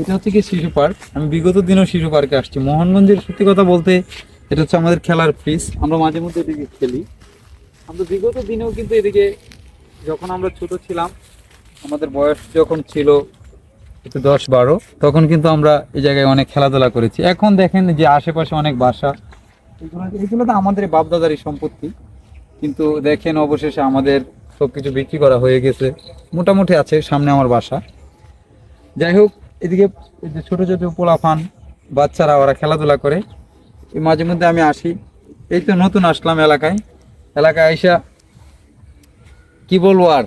এটা হচ্ছে কি শিশু পার্ক। আমি বিগত দিনও শিশু পার্কে আসছি। মোহনগঞ্জের সত্যি কথা বলতে এটা হচ্ছে আমাদের খেলার পিস আমরা মাঝে মধ্যে এদিকে খেলি। আমরা বিগত দিনেও কিন্তু এদিকে যখন আমরা ছোট ছিলাম, আমাদের বয়স যখন ছিল একটু দশ বারো, তখন কিন্তু আমরা এই জায়গায় অনেক খেলাধুলা করেছি। এখন দেখেন যে আশেপাশে অনেক বাসা। এগুলো এগুলো তো আমাদের বাপদাদারই সম্পত্তি। কিন্তু দেখেন অবশেষে আমাদের সবকিছু বিক্রি করা হয়ে গেছে। মোটামুটি আছে সামনে আমার বাসা। যাই হোক, এদিকে যে ছোট ছোট পোলাফান বাচ্চারা ওরা খেলাধুলা করে। এই মাঝে মধ্যে আমি আসি। এই তো নতুন আসলাম এলাকায়। এলাকায় আইসা কি বলব আর?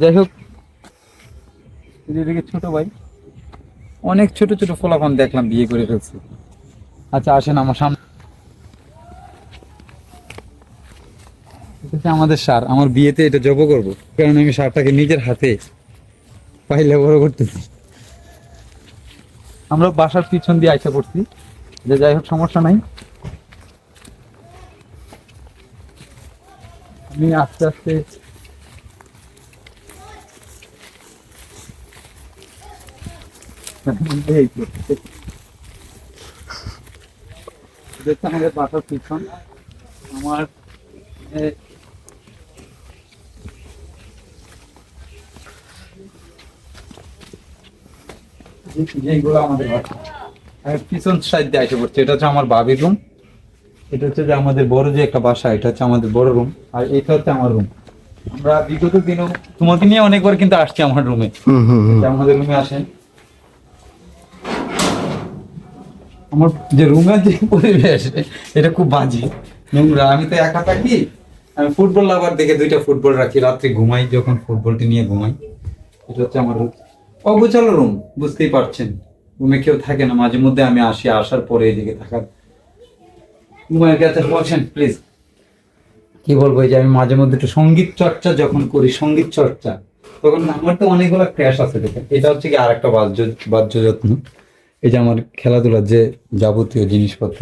যাই হোক, এদিকে ছোট ভাই, অনেক ছোট ছোট পোলাফান দেখলাম, বিয়ে করে ফেলছে। আচ্ছা আসেন আমার সামনে। হচ্ছে আমাদের সার, আমার বিয়েতে এটা জব করব, কারণ আমি সারটাকে নিজের হাতে পাইলে বড় করতেছি। আমরা বাসার পিছন দিয়ে আইসা করছি যে যাই হোক সমস্যা নাই। আমি আস্তে আস্তে আমাদের বাসার পিছন, আমার যেগুলো আমাদের পিছন সাইড দিয়ে এসে পড়ছে। এটা হচ্ছে আমার বাবির রুম এটা হচ্ছে যে আমাদের বড় যে একটা বাসা এটা হচ্ছে আমাদের বড় রুম আর এটা হচ্ছে আমার রুম আমরা বিগত দিনেও তোমাকে নিয়ে অনেকবার কিন্তু আসছি আমার রুমে। আমাদের রুমে আসেন আমার যে রুমের যে পরিবেশ এটা খুব বাজে। নোংরা। আমি তো একা থাকি। আমি ফুটবল লাভার দেখে দুইটা ফুটবল রাখি। রাত্রে ঘুমাই যখন ফুটবলটি নিয়ে ঘুমাই। এটা হচ্ছে আমার রুম অগোছালো রুম বুঝতেই পারছেন। রুমে কেউ থাকে না, মাঝে মধ্যে আমি আসি, আসার পরে এদিকে থাকার। ঘুমায় গেছে বলছেন প্লিজ কি বলব যে আমি মাঝে মধ্যে একটু সংগীত চর্চা যখন করি, সংগীত চর্চা, তখন আমার তো অনেকগুলো ক্র্যাশ আছে, দেখেন। এটা হচ্ছে কি আরেকটা বাদ্য বাদ্য যত্ন এই যে আমার খেলাধুলার যে যাবতীয় জিনিসপত্র